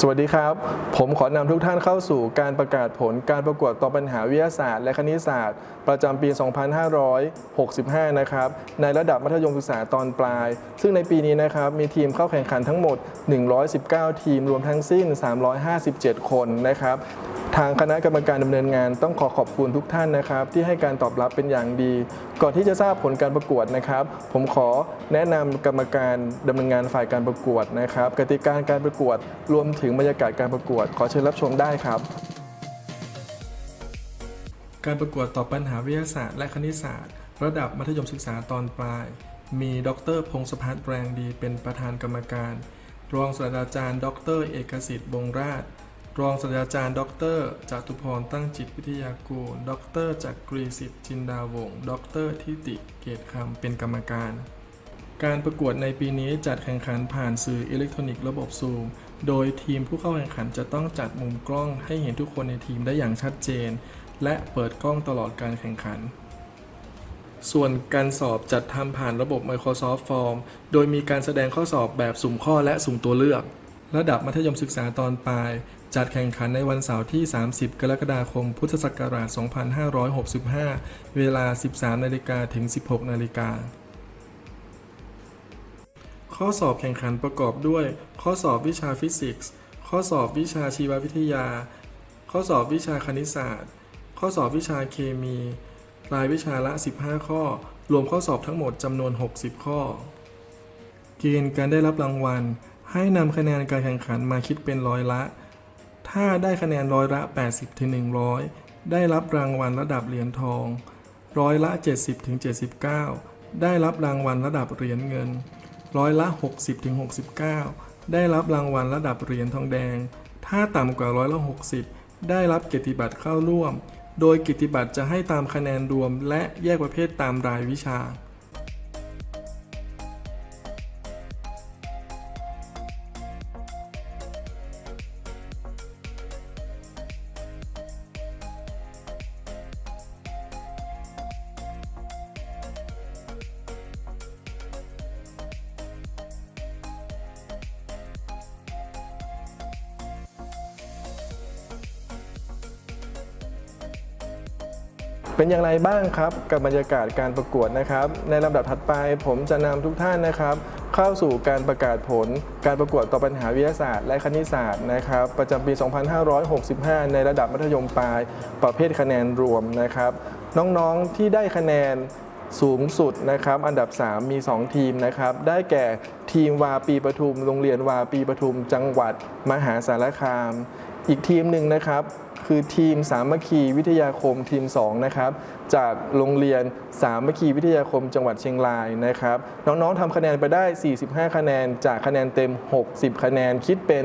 สวัสดีครับ ผมขอนำทุกท่านเข้าสู่การประกาศผลการประกวดตอบปัญหาวิทยาศาสตร์ และคณิตศาสตร์ ประจำปี 2565 นะครับ ในระดับมัธยมศึกษาตอนปลาย ซึ่งในปีนี้นะครับ มีทีมเข้าแข่งขันทั้งหมด 119 ทีมรวมทั้งสิ้น 357 คนนะครับทางคณะกรรมการดำเนินงานต้องขอขอบคุณทุกท่านนะครับ ที่ให้การตอบรับเป็นอย่างดี ก่อนที่จะทราบผลการประกวดนะครับ ผมขอแนะนำกรรมการดำเนินงานฝ่ายการประกวดนะครับ กติกาการประกวดรวมถึงบรรยากาศการประกวด ขอเชิญรับชมได้ครับ การประกวดตอบปัญหาวิทยาศาสตร์และคณิตศาสตร์ ระดับมัธยมศึกษาตอนปลาย มี ดรพงศพัฒน์แรงดีเป็นประธานกรรมการรองศาสตราจารย์ ดร เอกสิทธิ์บงราช รองศาสตราจารย์ ดรจตุพรตั้งจิตวิทยากูล ดรจักกรีสิทธิ์จินดาวงศ์ดรทิติเกตคำเป็นกรรมการ การประกวดในปีนี้จัดแข่งขันผ่านสื่ออิเล็กทรอนิกส์ระบบซูม โดยทีมผู้เข้าแข่งขันจะต้องจัดมุมกล้องให้เห็นทุกคนในทีมได้อย่างชัดเจน และเปิดกล้องตลอดการแข่งขันส่วนการสอบจัดทำผ่านระบบ Microsoft Form โดยมีการแสดงข้อสอบแบบสุ่มข้อและสุ่มตัวเลือก ระดับมัธยมศึกษาตอนปลาย จัดแข่งขันในวันเสาร์ที่ 30 กรกฎาคม พุทธศักราช 2565 เวลา 13 นาฬิกาถึง 16 นาฬิกา ข้อสอบแข่งขันประกอบด้วย ข้อสอบวิชาฟิสิกส์ ข้อสอบวิชาชีววิทยา ข้อสอบวิชาคณิตศาสตร์ ข้อสอบวิชาเคมี รายวิชาละ 15 ข้อ รวมข้อสอบทั้งหมดจำนวน 60 ข้อ เกณฑ์การได้รับรางวัล ให้นำคะแนนการแข่งขันมาคิดเป็นร้อยละ ถ้าได้คะแนนร้อยละ80ถึง100 ได้รับรางวัลระดับเหรียญทอง ร้อยละ 70ถึง79 ได้รับรางวัลระดับเหรียญเงิน ร้อยละ 60ถึง69 ได้รับรางวัลระดับเหรียญทองแดง ถ้าต่ำกว่าร้อยละ 60 ได้รับเกียรติบัตรเข้าร่วม โดยเกียรติบัตรจะให้ตามคะแนนรวมและแยกประเภทตามรายวิชา เป็นอย่างไรบ้างครับกับบรรยากาศการประกวดนะครับ ในลำดับถัดไปผมจะนำทุกท่านนะครับ เข้าสู่การประกาศผล การประกวดต่อปัญหาวิทยาศาสตร์และคณิตศาสตร์นะครับประจำปี 2565 ในระดับมัธยมปลาย ประเภทคะแนนรวมนะครับ น้องๆที่ได้คะแนนสูงสุดนะครับ อันดับ 3 มี 2 ทีมนะครับ ได้แก่ทีมวาปีปทุม โรงเรียนวาปีปทุม จังหวัดมหาสารคาม อีกทีมหนึ่งนะครับ คือทีมสามัคคีวิทยาคมทีม2นะครับจากโรงเรียนสามัคคีวิทยาคมจังหวัดเชียงรายนะครับน้องๆทำคะแนนไปได้ 45 คะแนน จากคะแนนเต็ม 60 คะแนนคิดเป็น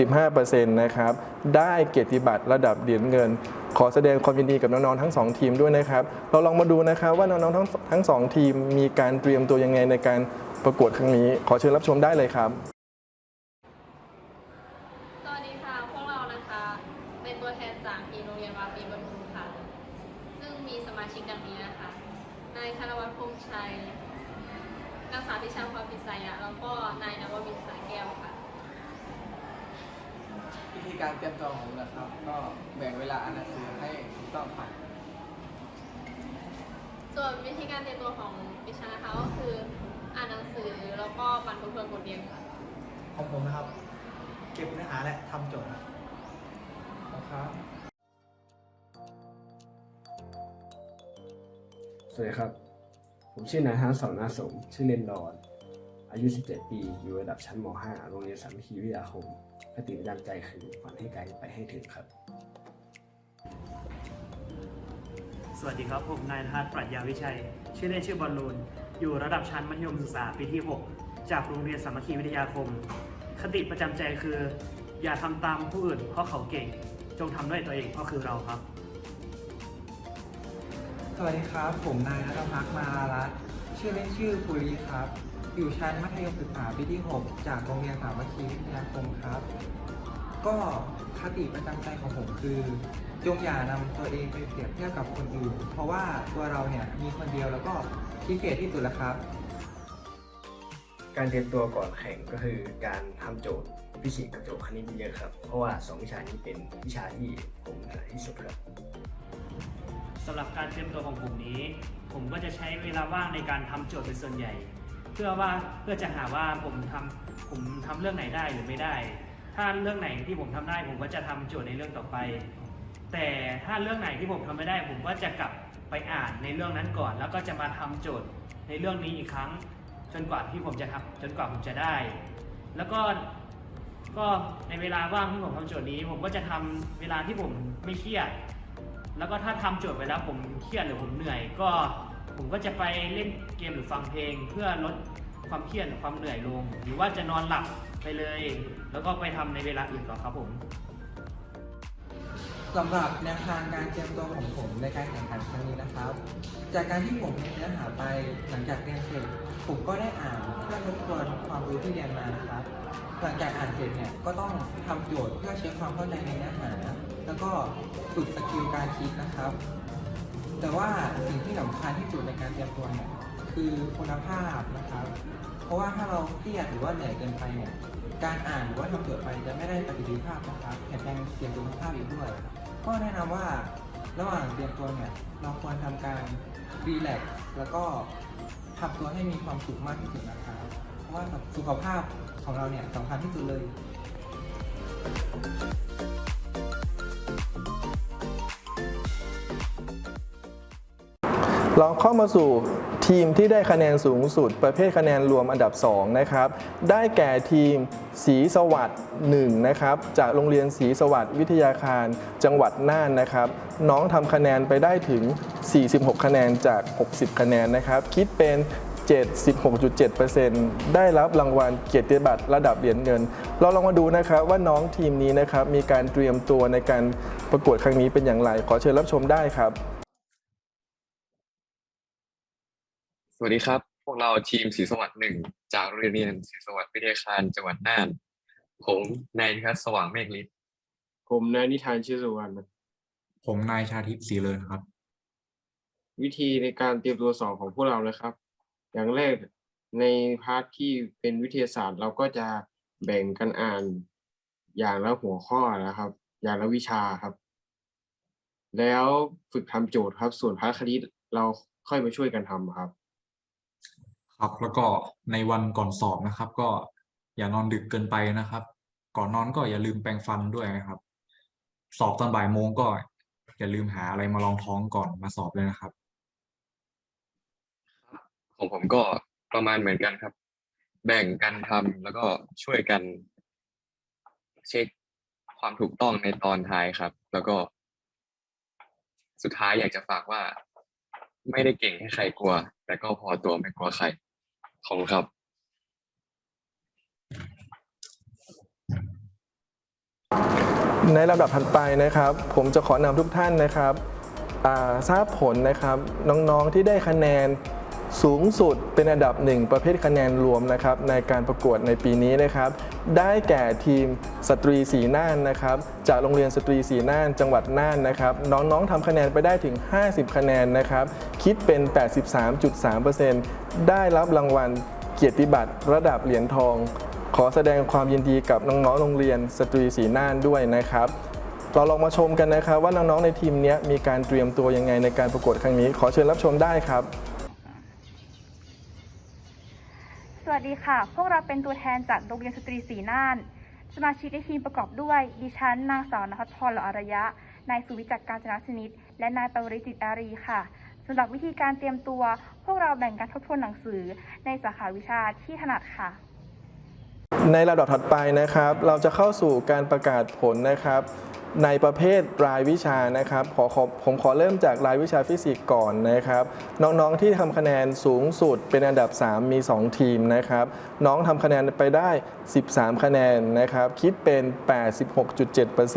75%นะครับได้เกียรติบัตรระดับเหรียญเงิน ขอแสดงความยินดีกับน้องๆทั้ง 2 ทีมด้วยนะครับ เราลองมาดูนะครับว่าน้องๆทั้งทั้งสองทีมมีการเตรียมตัวยังไงในการประกวดครั้งนี้ ขอเชิญรับชมได้เลยครับ สวัสดีค่ะ พวกเรานะคะ เป็นตัวแทนจากทีมโรงเรียนวาปีบรรทุมค่ะ ซึ่งมีสมาชิกดังนี้นะคะ นายคารวัตรพงษ์ชัย นางสาวพิชาความพิษายะ แล้วก็นายนววินสายแก้วค่ะ วิธีการเตรียมตัวของผมนะครับ ก็แบ่งเวลาอ่านหนังสือให้ถูกต้องครับ ส่วนวิธีการเตรียมตัวของดิฉันนะคะก็คืออ่านหนังสือแล้วก็บันทึกท วนบทเรียนค่ะของผมนะครับ เก็บเนื้อหาและทำโจทย์ครับนะครับ สวัสดีครับ ผมชื่อนายธนสอนนาสม ชื่อเล่นดอน อายุ 17 ปี อยู่ระดับชั้นม .5 โรงเรียนสามัคคีวิทยาคมคติประจำใจคือฝันให้ไกลไปให้ถึงครับ สวัสดีครับ ผมนายนภัสปรัชญาวิชัย ชื่อเล่นชื่อบอลลูน อยู่ระดับชั้นมัธยมศึกษาปีที่ 6 จากโรงเรียนสามัคคีวิทยาคม คติประจำใจคือ อย่าทำตามผู้อื่นเพราะเขาเก่ง จงทำด้วยตัวเองเพราะคือเราครับ สวัสดีครับ ผมนายนัทพักมาลารัตชื่อเล่นชื่อภูริครับ อยู่ชั้นมัธยมศึกษาปีที่ 6 จากโรงเรียนสามัคคีวิทยาคมครับ ก็คติประจำใจของผมคือ จงอย่านำตัวเองไปเปรียบเทียบกับคนอื่น เพราะว่าตัวเราเนี่ยมีคนเดียวแล้วก็พิเศษที่สุดแล้วครับ การเตรียมตัวก่อนแข่งก็คือการทำโจทย์ฟิสิกส์กับโจทย์คณิตเยอะครับ เพราะว่าสองวิชานี้เป็นวิชาที่ผมถนัดที่สุดครับสำหรับการเตรียมตัวของผมนี้ ผมก็จะใช้เวลาว่างในการทำโจทย์เป็นส่วนใหญ่ เพื่อว่าเพื่อจะหาว่าผมทำผมทำเรื่องไหนได้หรือไม่ได้ ถ้าเรื่องไหนที่ผมทำได้ ผมก็จะทำโจทย์ในเรื่องต่อไป แต่ถ้าเรื่องไหนที่ผมทำไม่ได้ ผมก็จะกลับไปอ่านในเรื่องนั้นก่อน แล้วก็จะมาทำโจทย์ในเรื่องนี้อีกครั้ง จนกว่าที่ผมจะทำจนกว่าผมจะได้ แล้วก็ก็ในเวลาว่างที่ผมทำโจทย์นี้ ผมก็จะทำเวลาที่ผมไม่เครียด แล้วก็ถ้าทำโจทย์ไปแล้วผมเครียดหรือผมเหนื่อย ก็ผมก็จะไปเล่นเกมหรือฟังเพลง เพื่อลดความเครียดความเหนื่อยลง หรือว่าจะนอนหลับไปเลย แล้วก็ไปทำในเวลาอื่นต่อครับผม สำหรับแนวทางการเตรียมตัวของผมในการแข่งขันครั้งนี้นะครับ จากการที่ผมเรียนเนื้อหาไปหลังจากเรียนเสร็จผมก็ได้อ่านเพื่อทบทวนความรู้ที่เรียนมานะครับหลังจากอ่านเสร็จเนี่ยก็ต้องทำโจทย์เพื่อเช็คความเข้าใจในเนื้อหา แล้วก็ฝึกสกิลการคิดนะครับ แต่ว่าสิ่งที่สำคัญที่สุดในการเตรียมตัวเนี่ยคือคุณภาพนะครับ เพราะว่าถ้าเราเครียดหรือว่าเหนื่อยเกินไปเนี่ยการอ่านหรือว่าทำโจทย์ไปจะไม่ได้ประสิทธิภาพนะครับแถมยังเสียคุณภาพอีกด้วย ก็แนะนำว่าระหว่างเตรียมตัวเนี่ยเราควรทำการรีแลกซ์แล้วก็ทำตัวให้มีความสุขมากที่สุดนะครับ เพราะว่าสุขภาพของเราเนี่ยสำคัญที่สุดเลยเราเข้ามาสู่ทีมที่ได้คะแนนสูงสุด ประเภทคะแนนรวมอันดับ 2 นะครับ ได้แก่ทีม สีสวัสดิ์1นะครับจากโรงเรียนสีสวัสดิ์วิทยาคารจังหวัดน่านนะครับ น้องทำคะแนนไปได้ถึง 46 คะแนนจาก 60 คะแนนนะครับ คิดเป็น 76.7%ได้รับรางวัลเกียรติบัตรระดับเหรียญเงิน เราลองมาดูนะครับว่าน้องทีมนี้นะครับมีการเตรียมตัวในการประกวดครั้งนี้เป็นอย่างไร ขอเชิญรับชมได้ครับ สวัสดีครับ วกเราทีมศรีสวัสดิ์หนึ่งจากโรงเรียนศรีสวัสดิ์วิทยาคารจังหวัดน่าน ผมนายนิทัศน์สว่างเมฆฤทธิ์ผมนายนิทานชื่อสุวรรณผมนายชาทิพย์ศรีเลินครับ วิธีในการเตรียมตัวสอบของพวกเรานะครับ อย่างแรกในพาร์ทที่เป็นวิทยาศาสตร์ เราก็จะแบ่งกันอ่านอย่างละหัวข้อนะครับ อย่างละวิชาครับ แล้วฝึกทำโจทย์ครับ ส่วนพาร์ทคณิตเราค่อยมาช่วยกันทำครับ ครับแล้วก็ในวันก่อนสอบนะครับ ก็อย่านอนดึกเกินไปนะครับ ก่อนนอนก็อย่าลืมแปรงฟันด้วยนะครับ สอบตอนบ่ายโมงก็อย่าลืมหาอะไรมารองท้องก่อนมาสอบเลยนะครับ ของผมก็ประมาณเหมือนกันครับ แบ่งกันทำแล้วก็ช่วยกัน เช็คความถูกต้องในตอนท้ายครับ แล้วก็ สุดท้ายอยากจะฝากว่า ไม่ได้เก่งให้ใครกลัว แต่ก็พอตัวไม่กลัวใคร ขอบคุณครับ ในลำดับถัดไปนะครับ ผมจะขอนำทุกท่านนะครับอ่าทราบผลนะครับน้องๆที่ได้คะแนน สูงสุดเป็นอันดับหนึ่งประเภทคะแนนรวมนะครับในการประกวดในปีนี้นะครับ ได้แก่ทีมสตรีสีน่านนะครับ จากโรงเรียนสตรีสีน่านจังหวัดน่านนะครับ น้องๆทำคะแนนไปได้ถึง 50 คะแนนนะครับ คิดเป็น 83.3%ได้รับรางวัลเกียรติบัตรระดับเหรียญทอง ขอแสดงความยินดีกับน้องๆโรงเรียนสตรีสีน่านด้วยนะครับเราลองมาชมกันนะครับว่าน้องๆในทีมนี้มีการเตรียมตัวยังไงในการประกวดครั้งนี้ ขอเชิญรับชมได้ครับ สดีค่ะ พวกเราเป็นตัวแทนจากโรงเรียนสตรีสีน่าน สมาชิกในทีมประกอบด้วย ดิฉัน นางสาวนภัทรพรหล่ออารยะ นายสุวิจักการจนสนิท และนายปวริจิตอารีค่ะสำหรับวิธีการเตรียมตัว พวกเราแบ่งการทบทวนหนังสือในสาขาวิชาที่ถนัดค่ะ ในระดับถัดไปนะครับ เราจะเข้าสู่การประกาศผลนะครับ ในประเภทรายวิชานะครับขอขอผมขอเริ่มจากรายวิชาฟิสิกส์ก่อนนะครับ น้องๆที่ทำคะแนนสูงสุดเป็นอันดับ 3 มี 2 ทีมนะครับ น้องทำคะแนนไปได้ 13 คะแนนนะครับ คิดเป็น 86.7%เ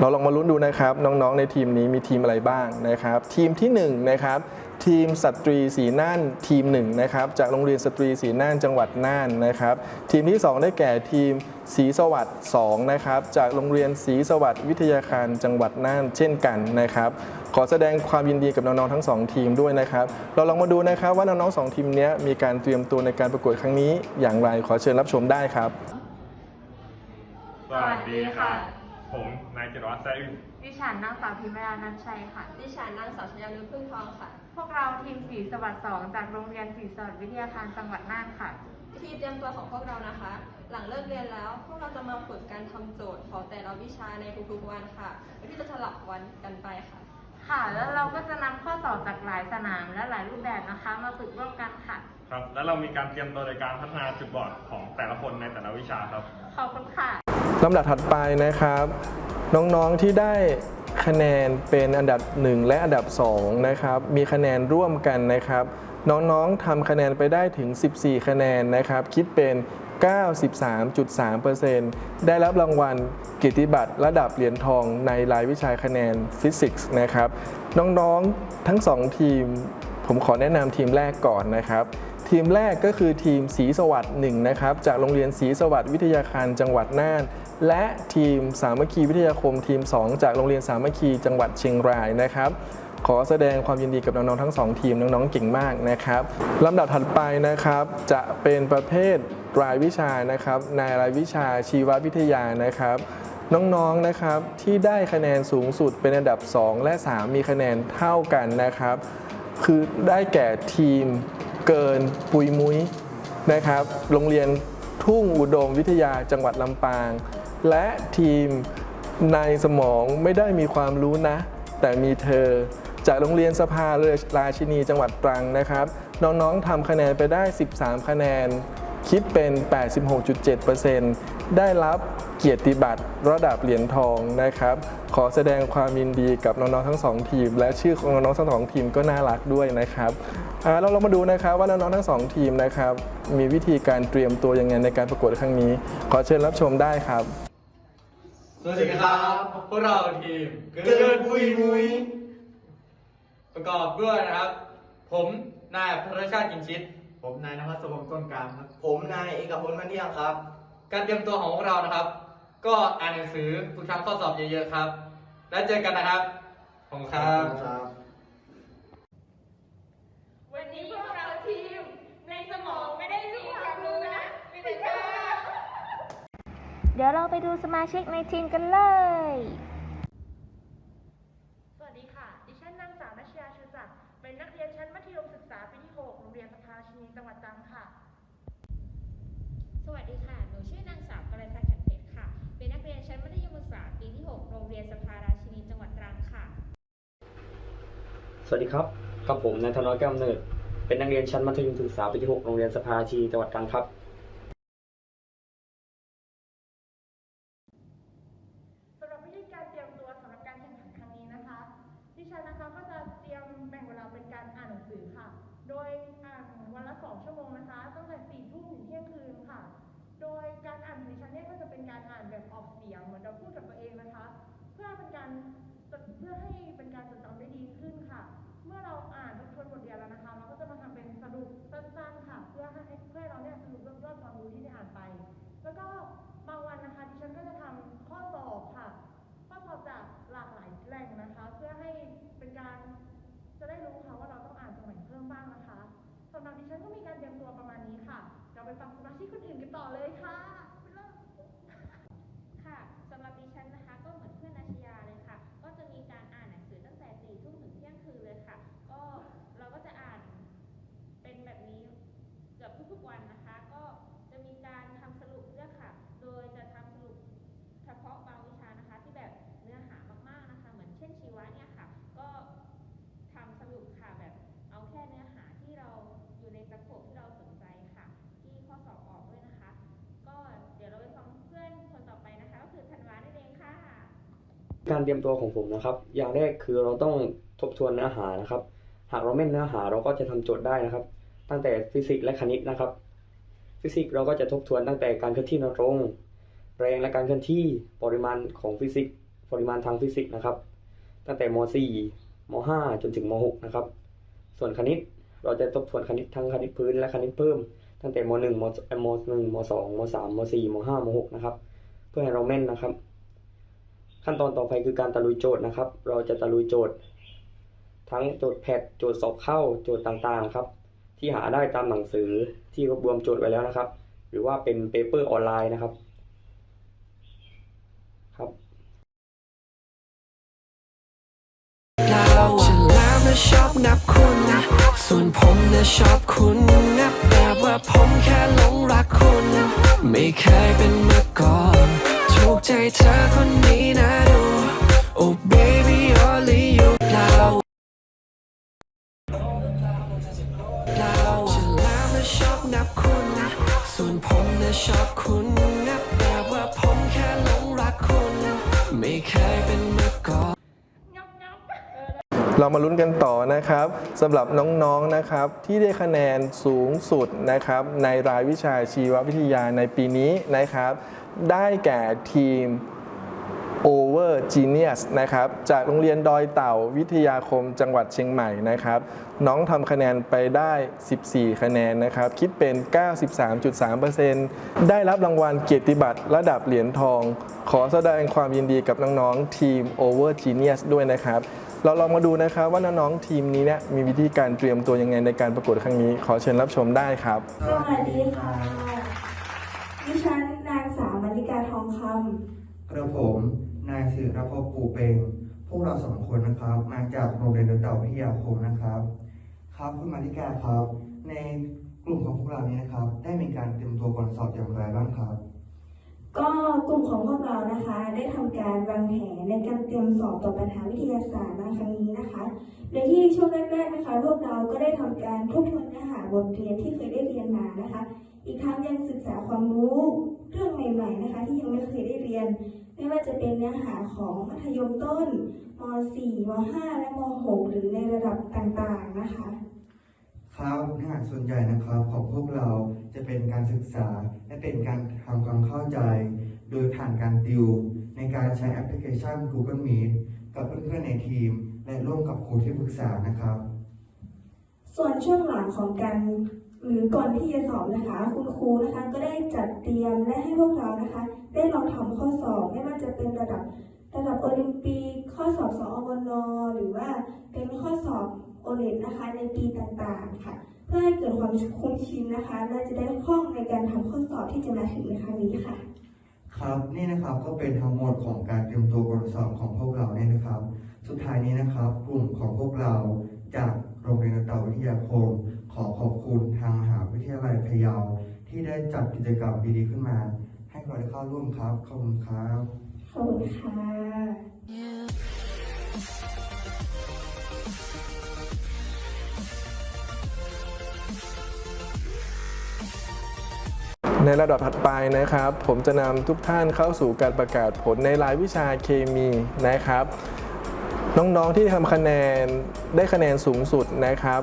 เราลองมาลุ้นดูนะครับน้องๆในทีมนี้มีทีมอะไรบ้างนะครับ ทีมที่1นะครับทีมสตรีสีน่านทีม1นะครับจากโรงเรียนสตรีสีน่านจังหวัดน่านนะครับ ทีมที่ 2 ได้แก่ทีมสีสวัสดิ์2นะครับจากโรงเรียนสีสวัสดิ์วิทยาคารจังหวัดน่านเช่นกันนะครับขอแสดงความยินดีกับน้องๆทั้งสองทีมด้วยนะครับ เราลองมาดูนะครับว่าน้องๆสองทีมนี้มีการเตรียมตัวในการประกวดครั้งนี้ อย่างไรขอเชิญรับชมได้ครับ สวัสดีค่ะ ผมนายจิรวัตรแซ่อึ้งดิฉันนางสาวพิมรานันชัยค่ะ ดิฉันนางสาวชยานุชพึ่งทองค่ะ พวกเราทีมสีสวัสดิ์สองจากโรงเรียนสีสวัสดิ์วิทยาคารจังหวัดน่านค่ะ วิธีเตรียมตัวของพวกเรานะคะ หลังเลิกเรียนแล้ว พวกเราจะมาฝึกการทำโจทย์ของแต่ละวิชาในทุกๆวันค่ะโดยที่จะสลับวันกันไปค่ะ ค่ะ แล้วเราก็จะนำข้อสอบจากหลายสนามและหลายรูปแบบนะคะ มาฝึกร่วมกันค่ะ ครับ แล้วเรามีการเตรียมตัวในการพัฒนาจุดบอดของแต่ละคนในแต่ละวิชาครับ ขอบคุณค่ะ ลำดับถัดไปนะครับ น้องๆที่ได้คะแนนเป็นอันดับ 1 และอันดับ2นะครับมีคะแนนร่วมกันนะครับ น้องๆทำคะแนนไปได้ถึง 14 คะแนนนะครับ คิดเป็น 93.3%ได้รับรางวัลเกียรติบัตรระดับเหรียญทองในรายวิชาคะแนนฟิสิกส์นะครับ น้องๆทั้ง 2 ทีม ผมขอแนะนำทีมแรกก่อนนะครับ ทีมแรกก็คือทีมศรีสวัสดิ์หนึ่งนะครับจากโรงเรียนศรีสวัสดิ์วิทยาคารจังหวัดน่าน และทีมสามัคคีวิทยาคมทีม 2 จากโรงเรียนสามัคคีจังหวัดเชียงรายนะครับขอแสดงความยินดีกับน้องๆทั้งสองทีมน้องๆเก่งมากนะครับลำดับถัดไปนะครับ จะเป็นประเภทรายวิชานะครับในรายวิชาชีววิทยานะครับ น้องๆนะครับที่ได้คะแนนสูงสุดเป็นอันดับ 2 และ 3 มีคะแนนเท่ากันนะครับ คือได้แก่ทีมเกินปุยมุ้ยนะครับ โรงเรียนทุ่งอุดมวิทยาจังหวัดลำปาง และทีมในสมองไม่ได้มีความรู้นะ แต่มีเธอ จากโรงเรียนสภาเรือราชินีจังหวัดตรังนะครับ น้องๆทำคะแนนไปได้ 13 คะแนน คิดเป็น 86.7%ได้รับเกียรติบัตรระดับเหรียญทองนะครับ ขอแสดงความยินดีกับน้องๆทั้งสองทีม และชื่อของน้องๆทั้งสองทีมก็น่ารักด้วยนะครับเราลองมาดูนะครับว่าน้องๆทั้งสองทีมนะครับมีวิธีการเตรียมตัวยังไงในการประกวดครั้งนี้ ขอเชิญรับชมได้ครับ วัสดีครับ พวกเราทีมเกินปุยมุย ประกอบด้วยนะครับ ผมนายพระชาติกินชิตผมนายนภัสสมต้นกลางครับ ผมนายเอกพลมันเที่ยงครับ การเตรียมตัวของพวกเรานะครับ ก็อ่านหนังสือฝึกทำข้อสอบเยอะๆครับ แล้วเจอกันนะครับผมครับวันนี้พวกเราทีม ในสมองไม่ได้มีความรู้นะมีแต่เธอ เดี๋ยวเราไปดูสมาชิกในทีมกันเลย สวัสดีค่ะ ดิฉันนางสาวนัชยาชูจักรเป็นนักเรียนชั้นมัธยมศึกษาปีที่ 6 โรงเรียนสภาชินีจังหวัดตรังค่ะ สวัสดีค่ะ หนูชื่อนางสาวกรณัขันเพชรค่ะ เป็นนักเรียนชั้นมัธยมศึกษาปีที่ 6 โรงเรียนสภาราชินีจังหวัดตรังค่ะ สวัสดีครับกับผมนายธนอยแก้วกำเนิด เป็นนักเรียนชั้นมัธยมศึกษาปีที่ 6 โรงเรียนสภาราชีจังหวัดตรังครับ ฉันก็มีการเตรียมตัวประมาณนี้ค่ะ เราไปฟังสมาชิกคนอื่นกันต่อเลยค่ะ การเตรียมตัวของผมนะครับ อย่างแรกคือเราต้องทบทวนเนื้อหานะครับ หากเราไม่เนื้อหาเราก็จะทำโจทย์ได้นะครับ ตั้งแต่ฟิสิกส์และคณิตนะครับ ฟิสิกส์เราก็จะทบทวนตั้งแต่การเคลื่อนที่นรงแรงและการเคลื่อนที่ปริมาณของฟิสิกส์ปริมาณทางฟิสิกส์นะครับ ตั้งแต่ม .4 ม .5 จนถึงม .6 นะครับ ส่วนคณิตเราจะทบทวนคณิตทั้งคณิตพื้นและคณิตเพิ่ม ตั้งแต่ม .1 ม .1 ม .2 ม .3 ม .4 ม .5 ม .6 นะครับ เพื่อให้เราแม่นนะครับ ขั้นตอนต่อไปคือการตะลุยโจทย์นะครับ เราจะตะลุยโจทย์ ทั้งโจทย์แพทโจทย์สอบเข้าโจทย์ต่างๆครับ ที่หาได้ตามหนังสือที่รวบรวมโจทย์ไว้แล้วนะครับ หรือว่าเป็นเปเปอร์ออนไลน์นะครับครับฉล้วนะชอบนับคุณส่วนผมนะชอบคุณนับแบบว่าผมแค่หลงรักคุณ ไม่เคยเป็นมาก่อน ถูกใจเธอคนนี้นะดู Oh baby only you เราเราฉันแล้วนะชอบนับคุณส่วนผมนะชอบคุณนับแบบว่าผมแค่หลงรักคุณ ไม่เคยเป็นมาก่อน เรามาลุ้นกันต่อนะครับสำหรับน้องๆนะครับที่ได้คะแนนสูงสุดนะครับในรายวิชาชีววิทยาในปีนี้นะครับ ได้แก่ทีม Over Genius นะครับจากโรงเรียนดอยเต่าวิทยาคมจังหวัดเชียงใหม่นะครับ น้องทำคะแนนไปได้ 14 คะแนนนะครับ คิดเป็น 93.3%ได้รับรางวัลเกียรติบัตรระดับเหรียญทอง ขอแสดงความยินดีกับน้องๆทีม Over Genius ด้วยนะครับ เราลองมาดูนะครับว่าน้องๆทีมนี้เนี่ยมีวิธีการเตรียมตัวยังไงในการประกวดครั้งนี้ ขอเชิญรับชมได้ครับ สวัสดีค่ะ ดิฉันนางสาวมาริกาทองค ก ระผม นายศิรพบปูเปง พวกเราสองคนนะครับ มาจากโรงเรียนเต่าวิทยาคมนะครับ ครับคุณมาริกาครับ ในกลุ่มของพวกเรานี้นะครับ ได้มีการเตรียมตัวก่อนสอบอย่างไรบ้างครับ ก็กลุ่มของพวกเรานะคะ ได้ทำการวางแผนในการเตรียมสอบต่อปัญหาวิทยาศาสตร์ในครั้งนี้นะคะโดยที่ช่วงแรกๆนะคะ พวกเราก็ได้ทำการทบทวนเนื้อหาบทเรียนที่เคยได้เรียนมานะคะ อีกทั้งยังศึกษาความรู้เรื่องใหม่ๆนะคะ ที่ยังไม่เคยได้เรียน ไม่ว่าจะเป็นเนื้อหาของมัธยมต้นม .4 ม .5 และม .6 หรือในระดับต่างๆนะคะ ครับเนื้อหาส่วนใหญ่นะครับของพวกเราจะเป็นการศึกษาและเป็นการทำความเข้าใจ โดยผ่านการติว ในการใช้แอปพลิเคชัน Google Meet กับเพื่อนๆในทีม และร่วมกับครูที่ปรึกษานะครับ ส่วนช่วงหลังของการ หรือก่อนที่จะสอบนะคะ คุณครูนะคะก็ได้จัดเตรียมและให้พวกเรานะคะ ได้ลองทำข้อสอบไม่ว่าจะเป็นระดับระดับโอลิมปิกข้อสอบสอวนหรือว่าเป็นข้อสอบโอเน็ตนะคะ ในปีต่างๆค่ะ เพื่อให้เกิดความคุ้นชินนะคะ และจะได้คล่องในการทำข้อสอบที่จะมาถึงในครั้งนี้ค่ะ ครับนี่นะครับก็เป็นทั้งหมดของการเตรียมตัวก่อนสอบของพวกเราเนี่ยนะครับ สุดท้ายนี้นะครับ กลุ่มของพวกเราจากโรงเรียนเตาวิทยาคม อขอบคุณทางมหาวิทยาลัยพะเยาที่ได้จัดกิจกรรมดีๆขึ้นมา ให้เราได้เข้าร่วมครับ ขอบคุณครับ ขอบคุณค่ะในระดับถัดไปนะครับ ผมจะนำทุกท่านเข้าสู่การประกาศผลในรายวิชาเคมีนะครับ น้องๆที่ทำคะแนนได้คะแนนสูงสุดนะครับ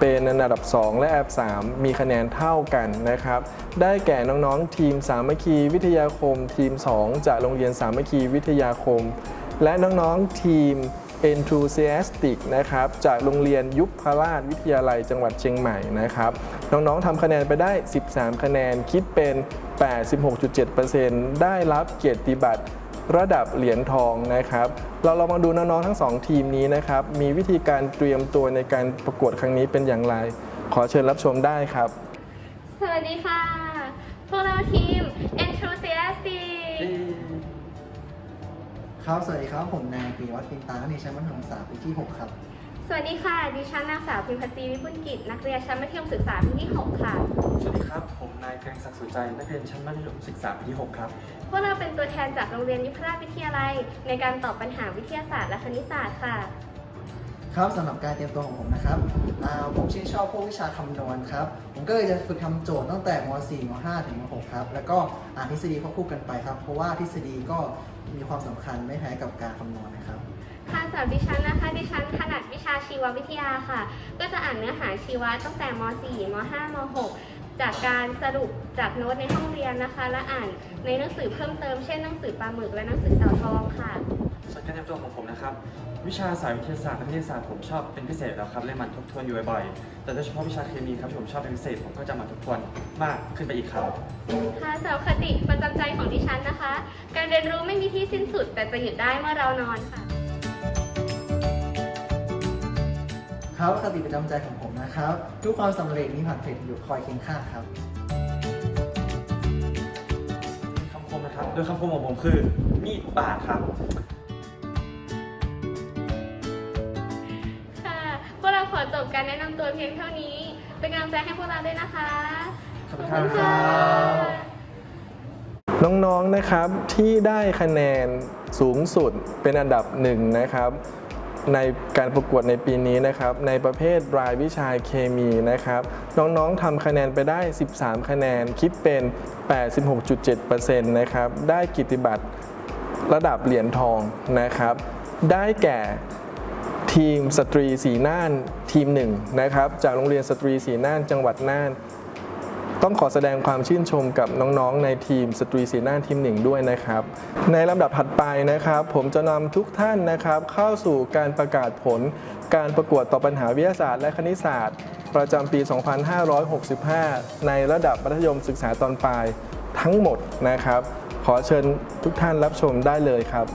เป็นอันดับ 2 และอันดับ 3 มีคะแนนเท่ากันนะครับ ได้แก่น้องๆ ทีมสามัคคีวิทยาคม ทีม 2 จากโรงเรียนสามัคคีวิทยาคม และน้องๆ ทีม Enthusiastic นะครับ จากโรงเรียนยุพราชวิทยาลัยจังหวัดเชียงใหม่นะครับ น้องๆทำคะแนนไปได้ 13 คะแนน คิดเป็น 86.7%ได้รับเกียรติบัตรระดับเหรียญทองนะครับ เราลองมาดูน้องๆทั้งสองทีมนี้นะครับ มีวิธีการเตรียมตัวในการประกวดครั้งนี้เป็นอย่างไร ขอเชิญรับชมได้ครับ สวัสดีค่ะ พวกเราทีม Enthusiastic ครับ สวัสดีครับ ผมนายปีวัฒน์ปินตานักเรียนชั้นมัธยมศึกษาปีที่ 6 ครับ สวัสดีค่ะ ดิฉันนางสาวพิมพัจีวิบุญกิจ นักเรียนชั้นมัธยมศึกษาปีที่ 6 ค่ะ สวัสดีครับ ผมนายเกรงศักดิ์สุใจ นักเรียนชั้นมัธยมศึกษาปีที่ 6 ครับ พวกเราเป็นตัวแทนจากโรงเรียนยุพราชวิทยาลัย ในการตอบปัญหาวิทยาศาสตร์และคณิตศาสตร์ค่ะ ครับสำหรับการเตรียมตัวของผมนะครับอ่าผมชื่นชอบพวกวิชาคำนวณครับ ผมก็เลยจะฝึกทำโจทย์ตั้งแต่ม .4 ม .5 ถึงม .6 ครับ แล้วก็อ่านทฤษฎีควบคู่กันไปครับ เพราะว่าทฤษฎีก็มีความสำคัญไม่แพ้กับการคำนวณนะครับค่ะ สำหรับดิฉันนะคะ ดิฉันถนัดวิชาชีววิทยาค่ะ ก็จะอ่านเนื้อหาชีวะตั้งแต่ม .4 ม .5 ม .6 จากการสรุปจากโน้ตในห้องเรียนนะคะ และอ่านในหนังสือเพิ่มเติมเช่นหนังสือปลาหมึกและหนังสือเต่าทองค่ะส่วนการเตรียมตัวของผมนะครับ วิชาสายวิทยาศาสตร์และวิทยาศาสตร์ผมชอบเป็นพิเศษแล้วครับเลยหมันทบทวนอยู่บ่อยๆแต่โดยเฉพาะวิชาเคมีครับที่ผมชอบเป็นพิเศษผมก็จะหมาทบทวนมากขึ้นไปอีกครับค่ะสำหรับคติประจำใจของดิฉันนะคะ การเรียนรู้ไม่มีที่สิ้นสุด แต่จะหยุดได้เมื่อเรานอนค่ะ ครับคติประจำใจของผมนะครับ ทุกความสำเร็จมีผ่านเพจอยู่คอยเคียงข้างครับ คำคมนะครับ โดยคำคมของผมคือ มีดบาดครับ ค่ะ พวกเราขอจบการแนะนำตัวเพียงเท่านี้ เป็นกำลังใจให้พวกเราด้วยนะคะ ขอบคุณครับ น้องๆ นะครับที่ได้คะแนนสูงสุดเป็นอันดับหนึ่งนะครับ ในการประกวดในปีนี้นะครับ ในประเภทรายวิชาเคมีนะครับ น้องๆทำคะแนนไปได้ 13 คะแนน คิดเป็น 86.7%นะครับ ได้กิติบัตรระดับเหรียญทองนะครับ ได้แก่ทีมสตรีสีน่านทีมหนึ่งนะครับ จากโรงเรียนสตรีสีน่านจังหวัดน่าน ต้องขอแสดงความชื่นชมกับน้องๆ ในทีมสตรีสีน่าทีมหนึ่งด้วยนะครับ ในลำดับถัดไปนะครับ ผมจะนำทุกท่านนะครับ เข้าสู่การประกาศผล การประกวดต่อปัญหาวิทยาศาสตร์และคณิตศาสตร์ ประจำปี 2565 ในระดับมัธยมศึกษาตอนปลายทั้งหมดนะครับ ขอเชิญทุกท่านรับชมได้เลยครับ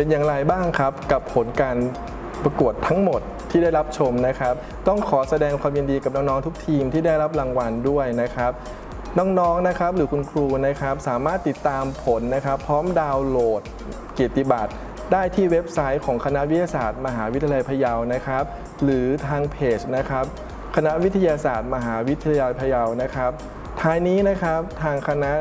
เป็นอย่างไรบ้างครับกับผลการประกวดทั้งหมดที่ได้รับชมนะครับ ต้องขอแสดงความยินดีกับน้องๆทุกทีมที่ได้รับรางวัลด้วยนะครับ น้องๆนะครับหรือคุณครูนะครับสามารถติดตามผลนะครับ พร้อมดาวน์โหลดเกียรติบัตรได้ที่เว็บไซต์ของคณะวิทยาศาสตร์ มหาวิทยาลัยพะเยานะครับ หรือทางเพจนะครับ คณะวิทยาศาสตร์ มหาวิทยาลัยพะเยานะครับท้ายนี้นะครับทางคณะ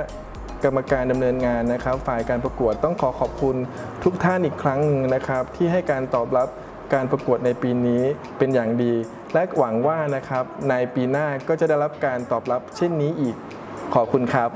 กรรมการดำเนินงานนะครับ ฝ่ายการประกวดต้องขอขอบคุณทุกท่านอีกครั้งนึงนะครับ ที่ให้การตอบรับการประกวดในปีนี้เป็นอย่างดี และหวังว่านะครับในปีหน้าก็จะได้รับการตอบรับเช่นนี้อีกขอบคุณครับ